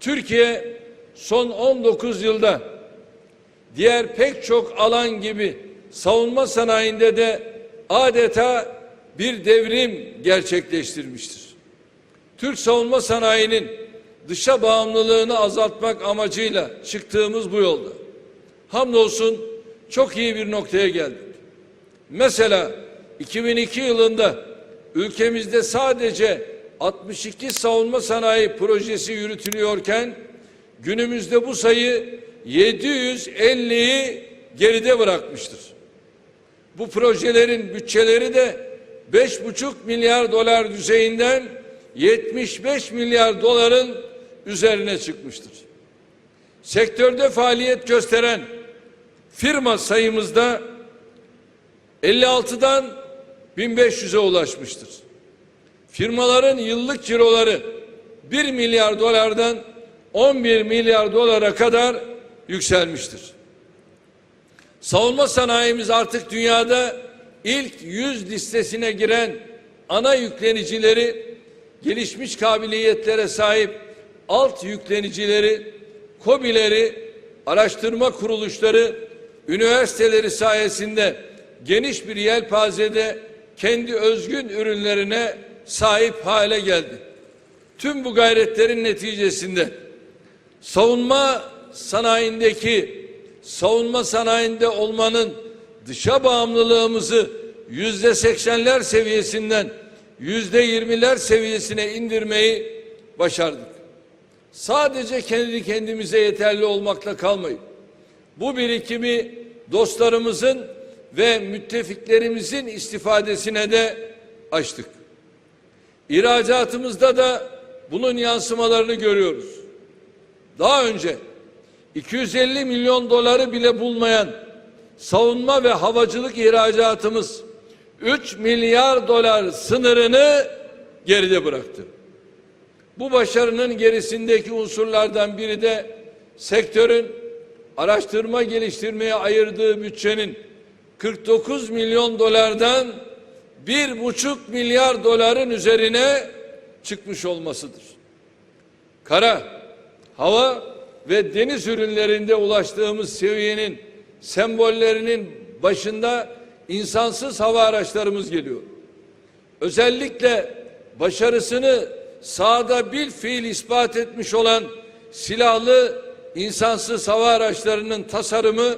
Türkiye son 19 yılda diğer pek çok alan gibi savunma sanayinde de adeta bir devrim gerçekleştirmiştir. Türk savunma sanayinin dışa bağımlılığını azaltmak amacıyla çıktığımız bu yolda. Hamdolsun çok iyi bir noktaya geldik. Mesela 2002 yılında ülkemizde sadece 62 savunma sanayi projesi yürütülüyorken günümüzde bu sayı 750'yi geride bırakmıştır. Bu projelerin bütçeleri de 5,5 milyar dolar düzeyinden 75 milyar doların üzerine çıkmıştır. Sektörde faaliyet gösteren firma sayımızda 56'dan 1500'e ulaşmıştır. Firmaların yıllık ciroları 1 milyar dolardan 11 milyar dolara kadar yükselmiştir. Savunma sanayimiz artık dünyada ilk 100 listesine giren ana yüklenicileri, gelişmiş kabiliyetlere sahip alt yüklenicileri, kobileri, araştırma kuruluşları, üniversiteleri sayesinde geniş bir yelpazede kendi özgün ürünlerine sahip hale geldi. Tüm bu gayretlerin neticesinde savunma sanayindeki savunma sanayinde olmanın dışa bağımlılığımızı yüzde seksenler seviyesinden yüzde yirmiler seviyesine indirmeyi başardık. Sadece kendi kendimize yeterli olmakla kalmayıp bu birikimi dostlarımızın ve müttefiklerimizin istifadesine de açtık. İhracatımızda da bunun yansımalarını görüyoruz. Daha önce 250 milyon doları bile bulmayan savunma ve havacılık ihracatımız 3 milyar dolar sınırını geride bıraktı. Bu başarının gerisindeki unsurlardan biri de sektörün araştırma geliştirmeye ayırdığı bütçenin 49 milyon dolardan bir buçuk milyar doların üzerine çıkmış olmasıdır. Kara, hava ve deniz ürünlerinde ulaştığımız seviyenin sembollerinin başında insansız hava araçlarımız geliyor. Özellikle başarısını sahada bil fiil ispat etmiş olan silahlı insansız hava araçlarının tasarımı,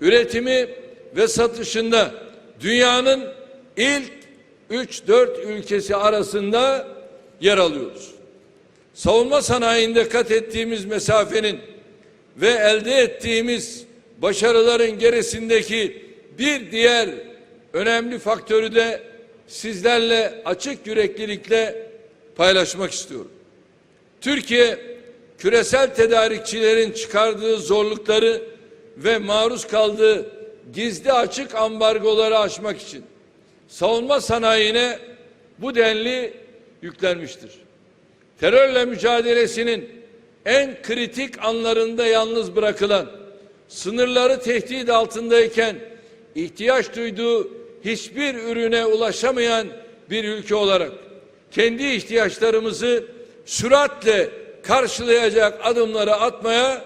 üretimi ve satışında dünyanın ilk 3-4 ülkesi arasında yer alıyoruz. Savunma sanayinde kat ettiğimiz mesafenin ve elde ettiğimiz başarıların gerisindeki bir diğer önemli faktörü de sizlerle açık yüreklilikle paylaşmak istiyorum. Türkiye küresel tedarikçilerin çıkardığı zorlukları ve maruz kaldığı gizli açık ambargoları aşmak için savunma sanayine bu denli yüklenmiştir. Terörle mücadelesinin en kritik anlarında yalnız bırakılan, sınırları tehdit altındayken ihtiyaç duyduğu hiçbir ürüne ulaşamayan bir ülke olarak kendi ihtiyaçlarımızı süratle karşılayacak adımları atmaya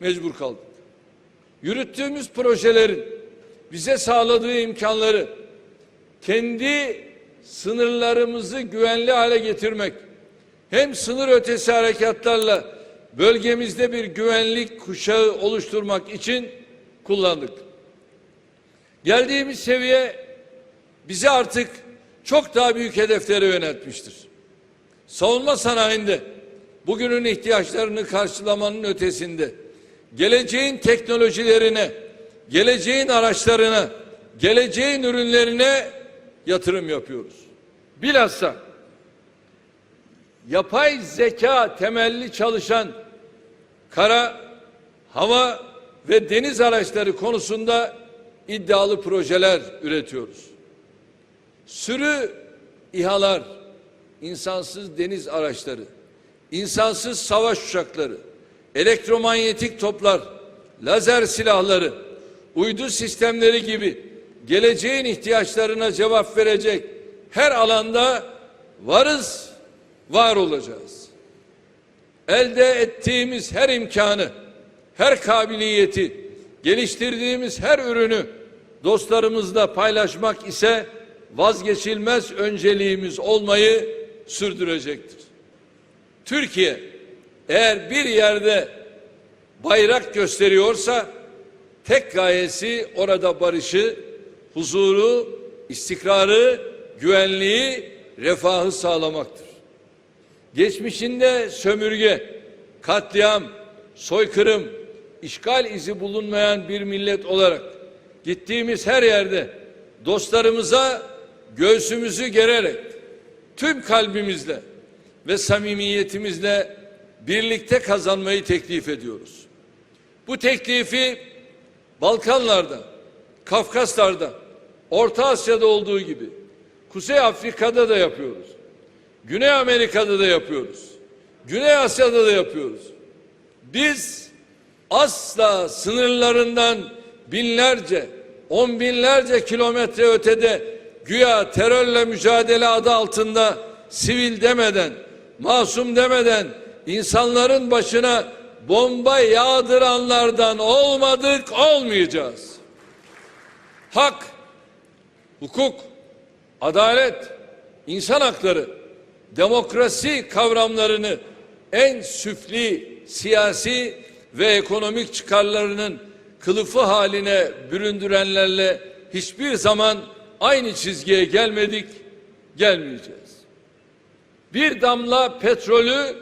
mecbur kaldık. Yürüttüğümüz projelerin bize sağladığı imkanları kendi sınırlarımızı güvenli hale getirmek hem sınır ötesi harekatlarla bölgemizde bir güvenlik kuşağı oluşturmak için kullandık. Geldiğimiz seviye bizi artık çok daha büyük hedeflere yöneltmiştir. Savunma sanayinde bugünün ihtiyaçlarını karşılamanın ötesinde geleceğin teknolojilerine, geleceğin araçlarına, geleceğin ürünlerine yatırım yapıyoruz. Bilhassa yapay zeka temelli çalışan kara, hava ve deniz araçları konusunda iddialı projeler üretiyoruz. Sürü İHA'lar, insansız deniz araçları, insansız savaş uçakları, elektromanyetik toplar, lazer silahları, uydu sistemleri gibi geleceğin ihtiyaçlarına cevap verecek her alanda varız, var olacağız. elde ettiğimiz her imkanı, her kabiliyeti, geliştirdiğimiz her ürünü dostlarımızla paylaşmak ise vazgeçilmez önceliğimiz olmayı sürdürecektir. Türkiye eğer bir yerde bayrak gösteriyorsa tek gayesi orada barışı, huzuru, istikrarı, güvenliği, refahı sağlamaktır. Geçmişinde sömürge, katliam, soykırım, işgal izi bulunmayan bir millet olarak gittiğimiz her yerde dostlarımıza göğsümüzü gererek tüm kalbimizle ve samimiyetimizle birlikte kazanmayı teklif ediyoruz. Bu teklifi Balkanlarda, Kafkaslar'da, Orta Asya'da olduğu gibi Kuzey Afrika'da da yapıyoruz. Güney Amerika'da da yapıyoruz. Güney Asya'da da yapıyoruz. Biz asla sınırlarından binlerce, on binlerce kilometre ötede güya terörle mücadele adı altında sivil demeden, masum demeden insanların başına bomba yağdıranlardan olmadık, olmayacağız. Hak, hukuk, adalet, insan hakları, demokrasi kavramlarını en süfli siyasi ve ekonomik çıkarlarının kılıfı haline büründürenlerle hiçbir zaman aynı çizgiye gelmedik, gelmeyeceğiz. Bir damla petrolü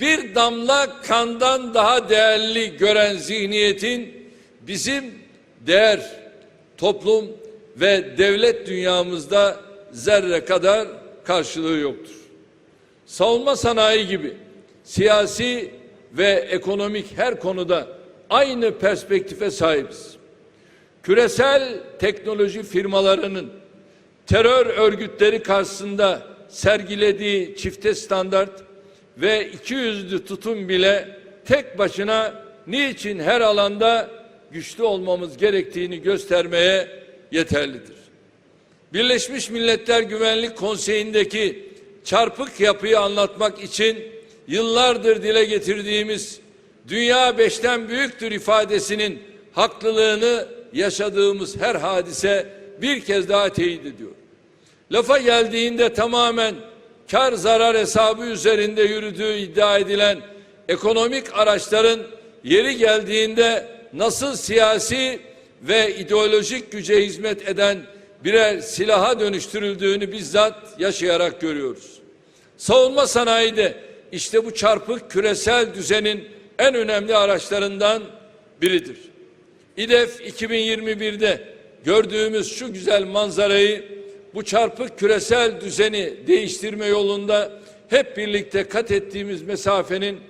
bir damla kandan daha değerli gören zihniyetin bizim değer, toplum ve devlet dünyamızda zerre kadar karşılığı yoktur. Savunma sanayi gibi siyasi ve ekonomik her konuda aynı perspektife sahibiz. Küresel teknoloji firmalarının terör örgütleri karşısında sergilediği çifte standart ve iki yüzlü tutum bile tek başına niçin her alanda güçlü olmamız gerektiğini göstermeye yeterlidir. Birleşmiş Milletler Güvenlik Konseyi'ndeki çarpık yapıyı anlatmak için yıllardır dile getirdiğimiz dünya beşten büyüktür ifadesinin haklılığını yaşadığımız her hadise bir kez daha teyit ediyor. Lafa geldiğinde tamamen kar zarar hesabı üzerinde yürüdüğü iddia edilen ekonomik araçların yeri geldiğinde nasıl siyasi ve ideolojik güce hizmet eden birer silaha dönüştürüldüğünü bizzat yaşayarak görüyoruz. Savunma sanayide işte bu çarpık küresel düzenin en önemli araçlarından biridir. İDEF 2021'de gördüğümüz şu güzel manzarayı bu çarpık küresel düzeni değiştirme yolunda hep birlikte kat ettiğimiz mesafenin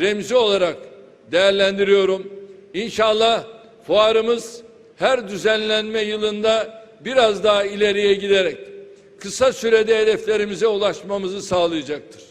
remzi olarak değerlendiriyorum. İnşallah fuarımız her düzenlenme yılında biraz daha ileriye giderek kısa sürede hedeflerimize ulaşmamızı sağlayacaktır.